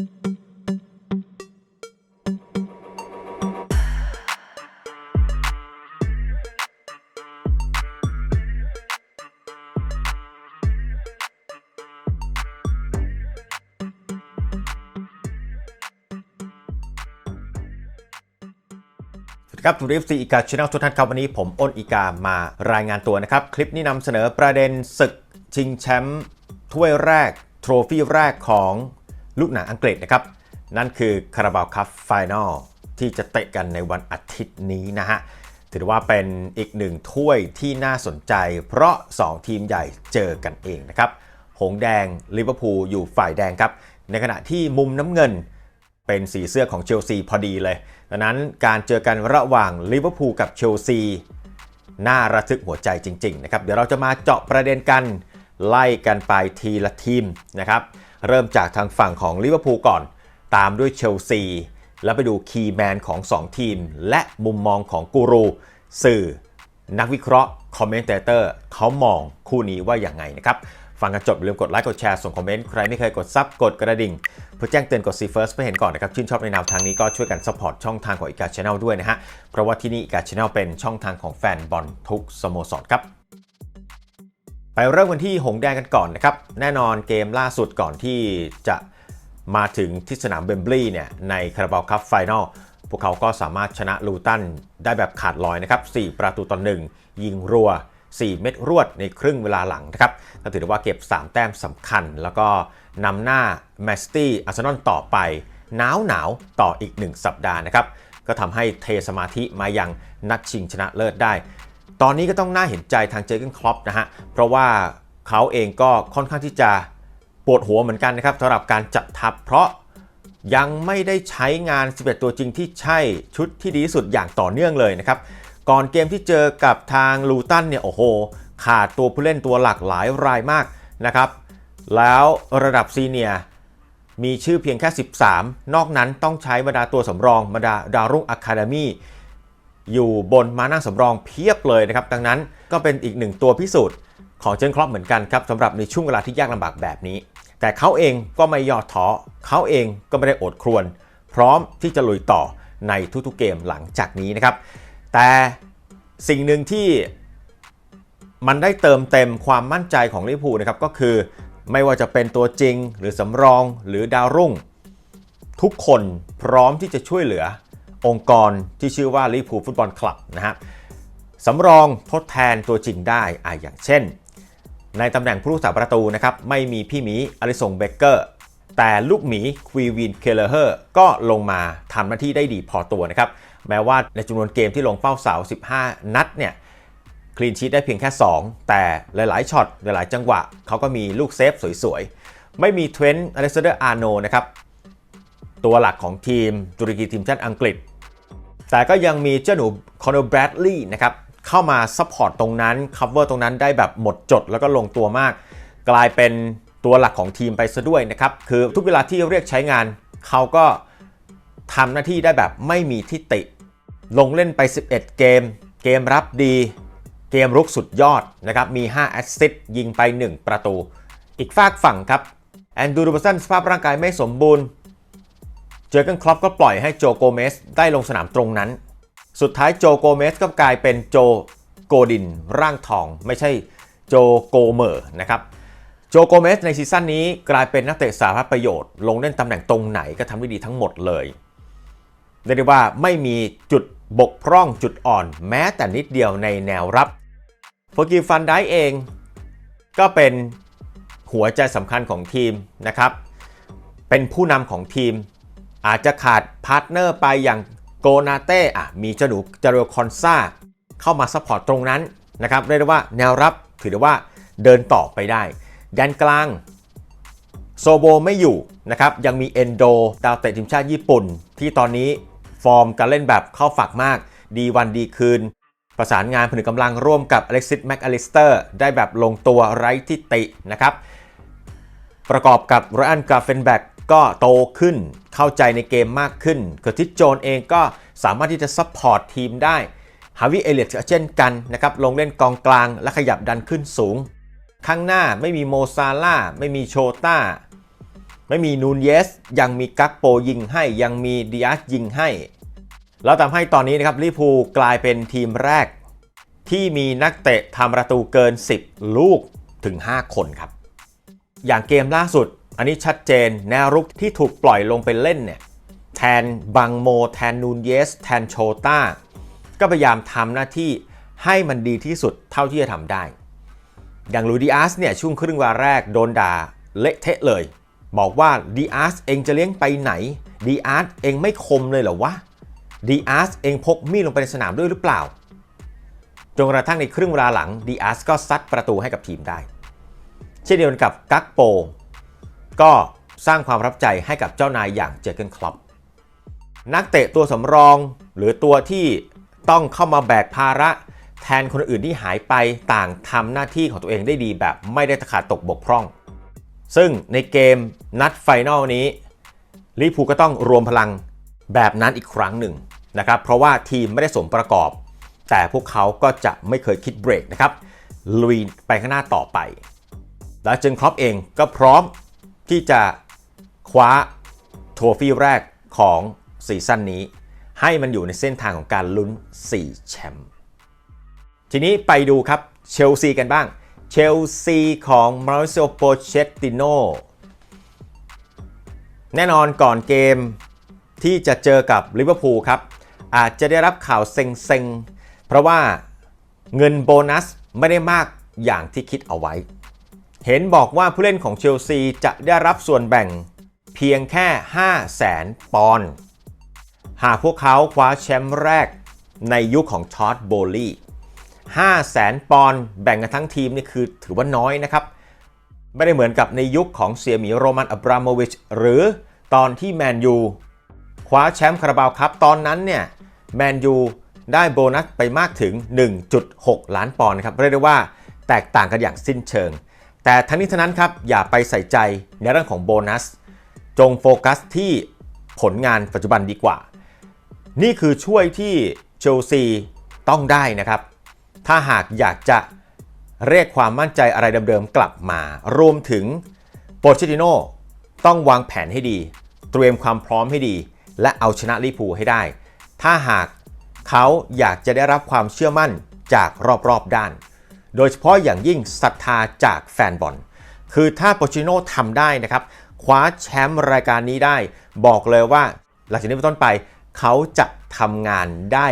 สวัสดีครับทูริฟซีอีกาช n แนลทุกท่านครับวันนี้ผมอ้นอีกามารายงานตัวนะครับ คลิปนี้นำเสนอประเด็นศึกชิงแชมป์ถ้วยแรก โทรฟี่แรกของ ลูกหนังอังกฤษนะครับ นั่นคือคาราบาวคัพไฟแนลที่จะเตะกันในวันอาทิตย์นี้นะฮะ ถือว่าเป็นอีกหนึ่งถ้วยที่น่าสนใจ เพราะ 2 ทีมใหญ่เจอกันเองนะครับ หงแดงลิเวอร์พูลอยู่ฝ่ายแดงครับ ในขณะที่มุมน้ำเงินเป็นสีเสื้อของเชลซีพอดีเลย ดังนั้นการเจอกันระหว่างลิเวอร์พูลกับเชลซีน่าระทึกหัวใจจริง ๆ นะครับ เดี๋ยวเราจะมาเจาะประเด็นกันไล่กันไปทีละทีมนะครับ เริ่มจากทางฝั่งของลิเวอร์พูลก่อน ตามด้วยเชลซี แล้วไปดูคีย์แมนของ 2 ทีม และมุมมองของกูรู สื่อ นักวิเคราะห์คอมเมนเตเตอร์เขามองคู่นี้ว่าอย่างไงนะครับ ฟังกันจบอย่าลืมกดไลค์กดแชร์ส่งคอมเมนต์ใครไม่เคยกดซับกดกระดิ่งเพื่อแจ้งเตือนกดซีเฟิร์สเพื่อเห็นก่อนนะครับ ชื่นชอบในแนวทางนี้ก็ช่วยกันสปอร์ตช่องทางของอีกาชแนลด้วยนะฮะเพราะว่าที่นี่อีกาชแนลเป็นช่องทางของแฟนบอลทุกสโมสรครับ เริ่มกันที่หงแดงกันก่อนนะครับ แน่นอนเกมล่าสุดก่อนที่จะมาถึงที่สนามเบมบลีเนี่ยในคาราบาวคัพไฟนอลพวกเขาก็สามารถชนะลูตันได้แบบขาดลอยนะครับ 4 ประตูต่อหนึ่งยิงรัว 4 เม็ดรวดในครึ่งเวลาหลังนะครับก็ถือว่าเก็บ 3 แต้มสำคัญ แล้วก็นำหน้าแมสตี้อาร์เซนอลต่อไปหนาวหนาวต่ออีก 1 สัปดาห์นะครับ ก็ทำให้เทสมาธิมายังนัดชิงชนะเลิศได้ ตอนนี้ก็ต้องน่าเห็นใจทางเจอร์เกนคลอปนะฮะ เพราะว่าเขาเองก็ค่อนข้างที่จะปวดหัวเหมือนกันนะครับสำหรับการจัดทัพเพราะยังไม่ได้ใช้งาน 11 ตัวจริงที่ใช่ชุดที่ดีที่สุดอย่างต่อเนื่องเลยนะครับ ก่อนเกมที่เจอกับทางลูตันเนี่ยโอ้โห ขาดตัวผู้เล่นตัวหลักหลายรายมากนะครับ แล้วระดับซีเนียมีชื่อเพียงแค่ 13 นอกนั้นต้องใช้บรรดาตัวสำรองบรรดาดาวรุ่งอะคาเดมี่ อยู่บนมานั่งสำรองเพียบเลยนะครับ ดังนั้นก็เป็นอีกหนึ่งตัวพิสูจน์ของเจนครอปเหมือนกันครับสำหรับในช่วงเวลาที่ยากลำบากแบบนี้ แต่เขาเองก็ไม่ย่อท้อเขาเองก็ไม่ได้อดครวญพร้อมที่จะลุยต่อในทุกๆเกมหลังจากนี้นะครับ แต่สิ่งหนึ่งที่มันได้เติมเต็มความมั่นใจของลิเวอร์พูลนะครับก็คือไม่ว่าจะเป็นตัวจริงหรือสำรองหรือดาวรุ่ง ทุกคนพร้อมที่จะช่วยเหลือ องค์กรที่ชื่อว่าลิพูฟุตบอลคลับนะฮะสำรองทดแทนตัวจริงได้อะอย่างเช่น ในตำแหน่งผู้รักษาประตูนะครับไม่มีพี่หมีอลิสงเบเกอร์ แต่ลูกหมีควีวินเคเลเฮอร์ก็ลงมาทำหน้าที่ได้ดีพอตัวนะครับแม้ว่าในจำนวนเกมที่ลงเป้าเสา 15 นัดเนี่ยคลีนชีตได้เพียงแค่ 2 แต่หลายๆช็อตหลายๆ จังหวะเขาก็มีลูกเซฟสวยๆ ไม่มีเทรนต์อเล็กซานเดอร์อาร์โนนะครับตัวหลักของทีมตุรกีทีมชาติอังกฤษ แต่ก็ยังมีเจ้าหนูคอนเนอร์แบรดลีย์นะครับเข้ามาซัพพอร์ตตรงนั้นคัฟเวอร์ตรงนั้นได้แบบหมดจดแล้วก็ลงตัวมาก กลายเป็นตัวหลักของทีมไปซะด้วยนะครับ คือทุกเวลาที่เรียกใช้งาน เขาก็ทำหน้าที่ได้แบบไม่มีทิฏฐิลงเล่นไป 11 เกม เกมรับดี เกมรุกสุดยอดนะครับ มี 5 แอสซิสต์ยิงไป 1 ประตู อีกฝากฝั่งครับ แอนดูรูบสันสภาพร่างกายไม่สมบูรณ์ เจอกันครอปก็ปล่อยให้โจโกเมสได้ลงสนามตรงนั้น สุดท้ายโจโกเมสก็กลายเป็นโจโกดินร่างทอง ไม่ใช่โจโกเมอร์นะครับโจโกเมสในซีซั่นนี้กลายเป็นนักเตะสาธารณประโยชน์ ลงเล่นตำแหน่งตรงไหนก็ทำได้ดีทั้งหมดเลยเรียกได้ว่าไม่มีจุดบกพร่องจุดอ่อนแม้แต่นิดเดียวในแนวรับโฟกิฟันได้เอง ก็เป็นหัวใจสำคัญของทีมนะครับ เป็นผู้นำของทีม อาจจะขาดพาร์ทเนอร์ไปอย่างโกนาเต้อะมีเจ้าหนูจารคอนซาเข้ามาซัพพอร์ตตรงนั้นนะครับเรียกได้ว่าแนวรับถือได้ว่าเดินต่อไปได้แดนกลางโซโบไม่อยู่นะครับยังมีเอนโดดาวเตะทีมชาติญี่ปุ่น ที่ตอนนี้ฟอร์มการเล่นแบบเข้าฝักมาก ดีวันดีคืน ประสานงานผนึกกำลังร่วมกับอเล็กซิสแมคอลิสเตอร์ได้แบบลงตัวไร้ทิตินะครับ ประกอบกับรอันกาเฟนแบก ก็โตขึ้นเข้าใจในเกมมากขึ้นเกิร์ติสโจนเองก็สามารถที่จะซัพพอร์ตทีมได้ฮาวิเอเลียตเช่นกันนะครับลงเล่นกองกลางและขยับดันขึ้นสูง ข้างหน้าไม่มีโมซาล่าไม่มีโชต้าไม่มีนูนเยส ยังมีกักโปยิงให้ยังมีดิอาสยิงให้ แล้วทำให้ตอนนี้นะครับลิพูกลายเป็นทีมแรก ที่มีนักเตะทำประตูเกิน 10 ลูกถึง 5 คนครับ อย่างเกมล่าสุด อันนี้ชัดเจนแนวรุกที่ถูกปล่อยลงไปเล่นเนี่ยแทนบังโม แทนนูนเยส แทนโชต้า ก็พยายามทำหน้าที่ให้มันดีที่สุดเท่าที่จะทำได้ อย่างลูดิอาสเนี่ยช่วงครึ่งเวลาแรกโดนด่าเละเทะเลย บอกว่าดีอาสเองจะเลี้ยงไปไหนดีอาสเองไม่คมเลยเหรอวะดีอาสเองพกมีดลงไปในสนามด้วยหรือเปล่า จนกระทั่งในครึ่งเวลาหลังดีอาสก็ซัดประตูให้กับทีมได้ เช่นเดียวกันกับกักโป ก็สร้างความรับใจให้กับเจ้านายอย่างเจอร์เกนคลับนักเตะตัวสำรองหรือตัวที่ต้องเข้ามาแบกภาระแทนคนอื่นที่หายไปต่างทำหน้าที่ของตัวเองได้ดีแบบไม่ได้ตะขาดตกบกพร่อง ซึ่งในเกมนัดไฟนอลนี้ลิพูก็ต้องรวมพลังแบบนั้นอีกครั้งหนึ่งนะครับ เพราะว่าทีมไม่ได้สมประกอบ แต่พวกเขาก็จะไม่เคยคิดเบรกนะครับลุยไปข้างหน้าต่อไป แล้วจึงครอปเองก็พร้อม ที่จะคว้าโทรฟี่แรกของซีซั่นนี้ ให้มันอยู่ในเส้นทางของการลุ้น 4 แชมป์ทีนี้ไปดูครับเชลซีกันบ้าง เชลซีของมาริโอโปเชตติโนแน่นอนก่อนเกมที่จะเจอกับลิเวอร์พูลครับ อาจจะได้รับข่าวเซ็งๆ เพราะว่าเงินโบนัสไม่ได้มากอย่างที่คิดเอาไว้ เห็นบอกว่าผู้เล่นของเชลซีจะได้รับส่วนแบ่งเพียงแค่ 5 0 0แสนปอนด์หากพวกเขาคว้าแชมป์แรกในยุคของทอดโบลี่5แสนปอนด์แบ่งกันทั้งทีมนี่คือถือว่าน้อยนะครับ ไม่ได้เหมือนกับในยุคของเสียหมีโรมันอับราโมวิชหรือตอนที่แมนยูคว้าแชมป์คาราบาวครับตอนนั้นเนี่ยแมนยูได้โบนัสไปมากถึง 1.6 ล้านปอนด์ครับเรียกได้ว่าแตกต่างกันอย่างสิ้นเชิง แต่ทั้งนี้ทั้งนั้นครับอย่าไปใส่ใจในเรื่องของโบนัส จงโฟกัสที่ผลงานปัจจุบันดีกว่า นี่คือช่วยที่เชลซีต้องได้นะครับ ถ้าหากอยากจะเรียกความมั่นใจอะไรเดิมๆกลับมา รวมถึงโปรเชติโนต้องวางแผนให้ดี เตรียมความพร้อมให้ดี และเอาชนะลิเวอร์พูให้ได้ ถ้าหากเขาอยากจะได้รับความเชื่อมั่นจากรอบๆด้าน โดยเฉพาะอย่างยิ่งศรัทธาจากแฟนบอล คือถ้าโปรเชติโน่ทำได้นะครับ คว้าแชมป์รายการนี้ได้ บอกเลยว่า หลังจากนี้เป็นต้นไป เขาจะทำงานได้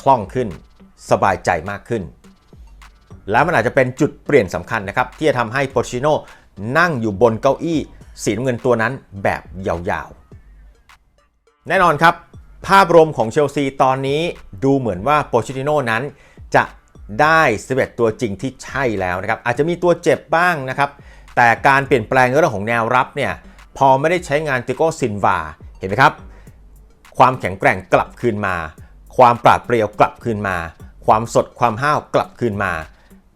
คล่องขึ้น สบายใจมากขึ้น แล้วมันอาจจะเป็นจุดเปลี่ยนสำคัญนะครับ ที่จะทำให้โปรชิโน่นั่งอยู่บนเก้าอี้สีน้ำเงินตัวนั้นแบบยาวๆ แน่นอนครับ ภาพรวมของเชลซีตอนนี้ดูเหมือนว่าโปรชิติโน่นั้นจะ ได้11ตัวจริงที่ใช่แล้วนะครับอาจจะมีตัวเจ็บบ้างนะครับแต่การเปลี่ยนแปลงเรื่องของแนวรับเนี่ยพอไม่ได้ใช้งานติโกซินวาเห็นไหมครับ ความแข็งแกร่งกลับคืนมา ความปราดเปรียวกลับคืนมา ความสดความห้าวกลับคืนมา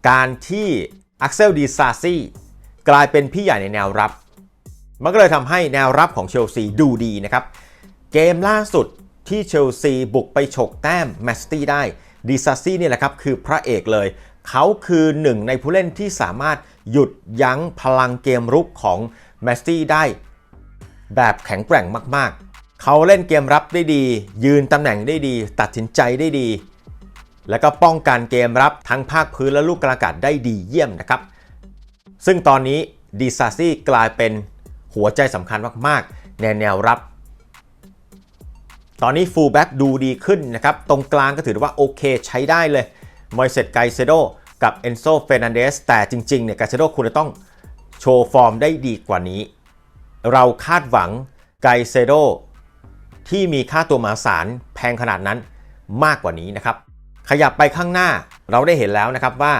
การที่อักเซลดีซาซี่กลายเป็นพี่ใหญ่ในแนวรับ มันก็เลยทำให้แนวรับของเชลซีดูดีนะครับ เกมล่าสุดที่เชลซีบุกไปฉกแต้มแมสตี้ได้ ดีซาซี่นี่แหละครับคือพระเอกเลย เขาคือหนึ่งในผู้เล่นที่สามารถหยุดยั้งพลังเกมรุกของแมสตี้ได้ แบบแข็งแกร่งมากๆ เขาเล่นเกมรับได้ดี ยืนตำแหน่งได้ดี ตัดสินใจได้ดี แล้วก็ป้องกันเกมรับทั้งภาคพื้นและลูกกระกาศได้ดีเยี่ยมนะครับ ซึ่งตอนนี้ดีซาซี่กลายเป็นหัวใจสำคัญมากๆ ในแนวรับ ตอนนี้ฟูลแบ็กดูดีขึ้นนะครับ ตรงกลางก็ถือว่าโอเคใช้ได้เลยมอยเซตไกเซโดกับเอนโซเฟรนันเดสแต่จริงๆเนี่ยไกเซโดคุณจะต้องโชว์ฟอร์มได้ดีกว่านี้ เราคาดหวังไกเซโดที่มีค่าตัวมหาศาลแพงขนาดนั้นมากกว่านี้นะครับ ขยับไปข้างหน้าเราได้เห็นแล้วนะครับว่า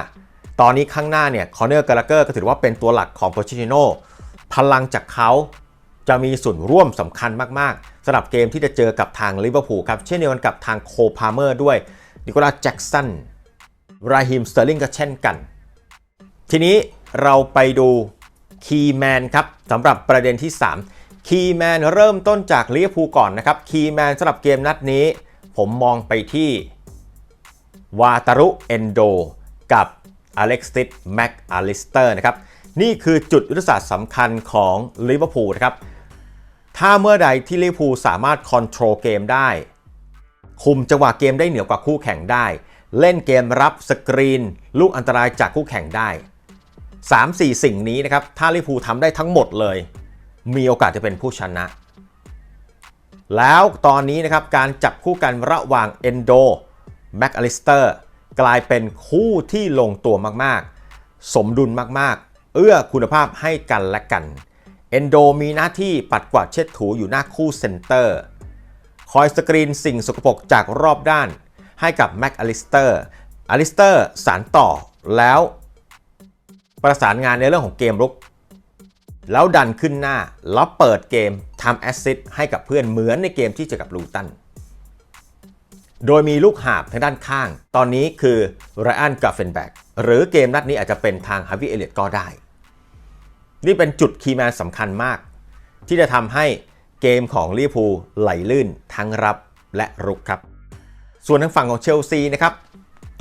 ตอนนี้ข้างหน้าเนี่ยคอนเนอร์กาลาเกอร์ก็ถือว่าเป็นตัวหลักของโปรชิติโนพลังจากเขา จะมีส่วนร่วมสำคัญมากๆสำหรับเกมที่จะเจอกับทางลิเวอร์พูลครับ เช่นเดียวกันกับทางโคพาเมอร์ด้วยนิโคลัสแจ็กสันราฮิมสเตอร์ลิงก็เช่นกัน ทีนี้เราไปดูคีแมนครับสำหรับประเด็นที่ 3 คีแมนเริ่มต้นจากลิเวอร์พูลก่อนนะครับคีแมนสำหรับเกมนัดนี้ ผมมองไปที่วาตารุเอนโดกับอเล็กซิสแม็กอลิสเตอร์นะครับ นี่คือจุดยุทธศาสตร์สำคัญของลิเวอร์พูลนะครับ ถ้าเมื่อใดที่ลิเวอร์พูลสามารถคอนโทรลเกมได้ คุมจังหวะเกมได้เหนือกว่าคู่แข่งได้ เล่นเกมรับสกรีน ลูกอันตรายจากคู่แข่งได้ 3-4 สิ่งนี้นะครับ ถ้าลิเวอร์พูลทำได้ทั้งหมดเลย มีโอกาสจะเป็นผู้ชนะ แล้วตอนนี้นะครับการจับคู่กันระหว่างเอนโดแม็กอลิสเตอร์กลายเป็นคู่ที่ลงตัวมากๆ สมดุลมากๆ เอื้อคุณภาพให้กันและกัน อนโดมีหน้าที่ปัดกวาดเช็ดถูอยู่หน้าคู่เซนเตอร์ คอยสกรีนสิ่งสกปรกจากรอบด้านให้กับแม็กอลิสเตอร์อลิสเตอร์สารต่อแล้ว ประสานงานในเรื่องของเกมรุก แล้วดันขึ้นหน้า แล้วเปิดเกมทำแอสซิสต์ให้กับเพื่อนเหมือนในเกมที่เจอกับลูตัน โดยมีลูกหาบทางด้านข้าง ตอนนี้คือไรอันกาเฟนแบกหรือเกมนัดนี้อาจจะเป็นทางฮาวิเอเลียตก็ได้ นี่เป็นจุดคีย์แมนสำคัญมาก ที่จะทำให้เกมของลิเวอร์พูลไหลลื่นทั้งรับและรุกครับ ส่วนทางฝั่งของเชลซีนะครับ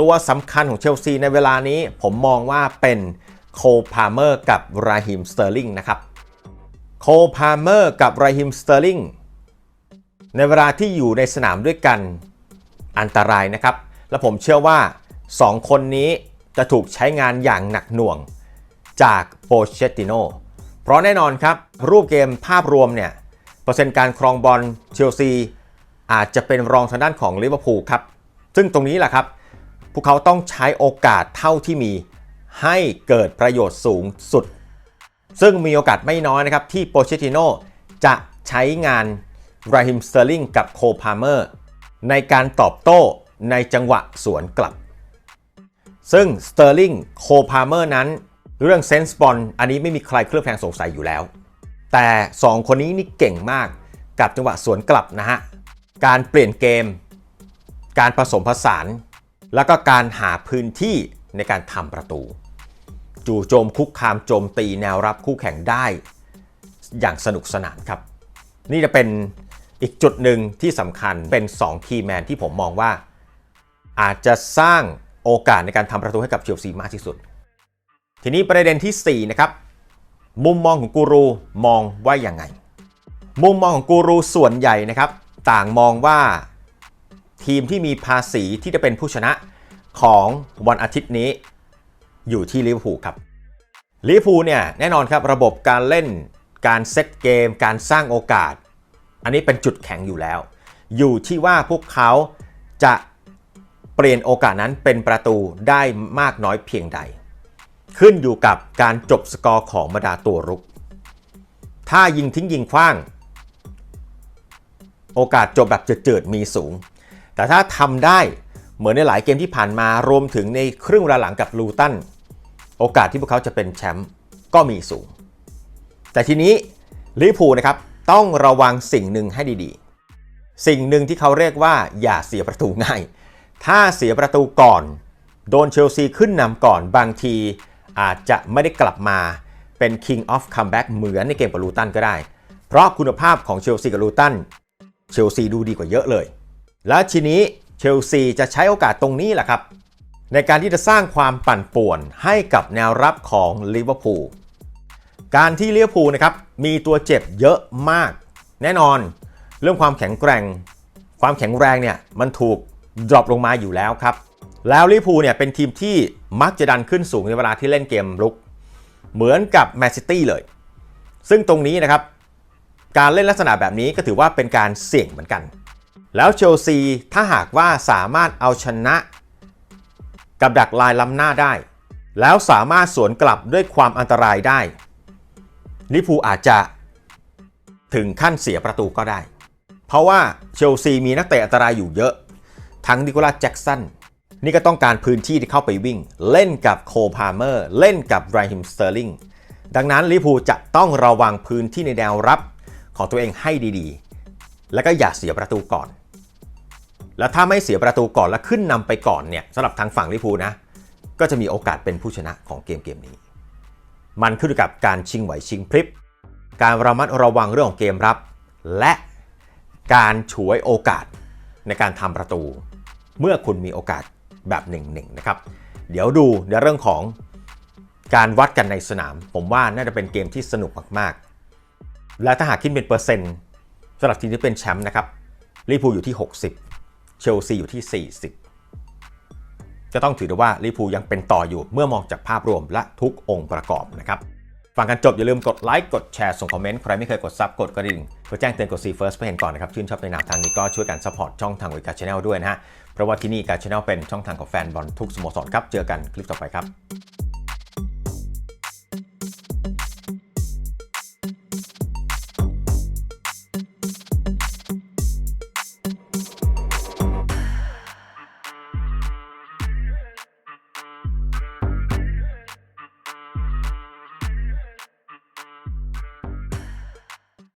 ตัวสำคัญของเชลซีในเวลานี้ผมมองว่าเป็นโคพาเมอร์กับราฮิมสเตอร์ลิงนะครับ โคพาเมอร์กับราฮิมสเตอร์ลิงในเวลาที่อยู่ในสนามด้วยกันอันตรายนะครับ และผมเชื่อว่า 2 คนนี้จะถูกใช้งานอย่างหนักหน่วง จากโปเชตติโนเพราะแน่นอนครับ รูปเกมภาพรวมเนี่ย เปอร์เซ็นต์การครองบอลเชลซีอาจจะเป็นรองทางด้านของลิเวอร์พูลครับ ซึ่งตรงนี้แหละครับ พวกเขาต้องใช้โอกาสเท่าที่มีให้เกิดประโยชน์สูงสุด ซึ่งมีโอกาสไม่น้อยนะครับ ที่โปเชติโนจะใช้งานราฮิมสเตอร์ลิงกับโคพาเมอร์ในการตอบโต้ในจังหวะสวนกลับ ซึ่งสเตอร์ลิงโคพาเมอร์นั้น เรื่องเซนส์บอลอันนี้ไม่มีใครเคลือบแคลงสงสัยอยู่แล้ว แต่ 2 คนนี้นี่เก่งมากกับจังหวะสวนกลับนะฮะ การเปลี่ยนเกม การผสมผสาน แล้วก็การหาพื้นที่ในการทำประตู จู่โจมคุกคามโจมตีแนวรับคู่แข่งได้ อย่างสนุกสนานครับ นี่จะเป็นอีกจุดหนึ่งที่สำคัญเป็น2คีย์แมนที่ผมมองว่า อาจจะสร้างโอกาสในการทำประตูให้กับเชลซีมากที่สุด ทีนี้ประเด็นที่4นะครับมุมมองของกูรูมองว่าอย่างไง มุมมองของกูรูส่วนใหญ่นะครับ ต่างมองว่าทีมที่มีภาษีที่จะเป็นผู้ชนะของวันอาทิตย์นี้ อยู่ที่ลิเวอร์พูลครับลิเวอร์พูลเนี่ยแน่นอนครับระบบการเล่นการเซตเกม การสร้างโอกาส อันนี้เป็นจุดแข็งอยู่แล้ว อยู่ที่ว่าพวกเขาจะเปลี่ยนโอกาสนั้นเป็นประตูได้มากน้อยเพียงใด ขึ้นอยู่กับการจบสกอร์ของบรรดาตัวรุก ถ้ายิงทิ้งยิงคว้าง โอกาสจบแบบเจิดๆมีสูง แต่ถ้าทำได้เหมือนในหลายเกมที่ผ่านมารวมถึงในครึ่งเวลาหลังกับลูตัน โอกาสที่พวกเขาจะเป็นแชมป์ก็มีสูง แต่ทีนี้ลิเวอร์พูนะครับต้องระวังสิ่งหนึ่งให้ดีๆ สิ่งหนึ่งที่เขาเรียกว่าอย่าเสียประตูง่าย ถ้าเสียประตูก่อน โดนเชลซีขึ้นนำก่อนบางที อาจจะไม่ได้กลับมาเป็น King of Comeback เหมือนในเกมกับลูตันก็ได้ เพราะคุณภาพของเชลซีกับลูตันเชลซีดูดีกว่าเยอะเลย และทีนี้เชลซีจะใช้โอกาสตรงนี้แหละครับ ในการที่จะสร้างความปั่นป่วนให้กับแนวรับของลิเวอร์พูลการที่ลิเวอร์พูลนะครับมีตัวเจ็บเยอะมาก แน่นอน เรื่องความแข็งแกร่ง ความแข็งแรงเนี่ยมันถูกดรอปลงมาอยู่แล้วครับ แล้วลิพูเนี่ยเป็นทีมที่มักจะดันขึ้นสูงในเวลาที่เล่นเกมรุก เหมือนกับแมนซิตี้เลย ซึ่งตรงนี้นะครับ การเล่นลักษณะแบบนี้ก็ถือว่าเป็นการเสี่ยงเหมือนกัน แล้วเชลซีถ้าหากว่าสามารถเอาชนะ กับดักลายล้ำหน้าได้ แล้วสามารถสวนกลับด้วยความอันตรายได้ลิพูอาจจะถึงขั้นเสียประตูก็ได้ เพราะว่าเชลซีมีนักเตะอันตรายอยู่เยอะ ทั้งนิโคลัสแจ็กสัน นี่ก็ต้องการพื้นที่ที่เข้าไปวิ่ง เล่นกับโคพาเมอร์ เล่นกับไรฮิมสเตอร์ลิงดังนั้นลิพูจะต้องระวังพื้นที่ในแนวรับของตัวเองให้ดีๆ แล้วก็อย่าเสียประตูก่อน แล้วถ้าไม่เสียประตูก่อนแล้วขึ้นนำไปก่อนเนี่ยสำหรับทางฝั่งลิพูนะ ก็จะมีโอกาสเป็นผู้ชนะของเกมเกมนี้ มันขึ้นกับการชิงไหวชิงพริบ การระมัดระวังเรื่องของเกมรับ และการฉวยโอกาสในการทำประตู เมื่อคุณมีโอกาส แบบหนึ่งหนึ่งนะครับ เดี๋ยวดูในเรื่องของการวัดกันในสนาม ผมว่าน่าจะเป็นเกมที่สนุกมากๆ และถ้าหากคิดเป็นเปอร์เซ็นต์สำหรับทีมที่เป็นแชมป์นะครับลิเวอร์พูลอยู่ที่ 60 เชลซีอยู่ที่ 40 จะต้องถือได้ว่าลิเวอร์พูลยังเป็นต่ออยู่เมื่อมองจากภาพรวมและทุกองค์ประกอบนะครับ ฟังกันจบอย่าลืมกดไลค์กดแชร์ส่งคอมเมนต์ใครไม่เคยกดซับกดกระดิ่งเพื่อแจ้งเตือนกด See First เพื่อเห็นก่อนนะครับชื่นชอบในแนวทางนี้ก็ช่วยกันสปอร์ตช่องทางวิกาชแนลด้วยนะฮะเพราะว่าที่นี่การชแนลเป็นช่องทางของแฟนบอลทุกสโมสรครับเจอกันคลิปต่อไปครับ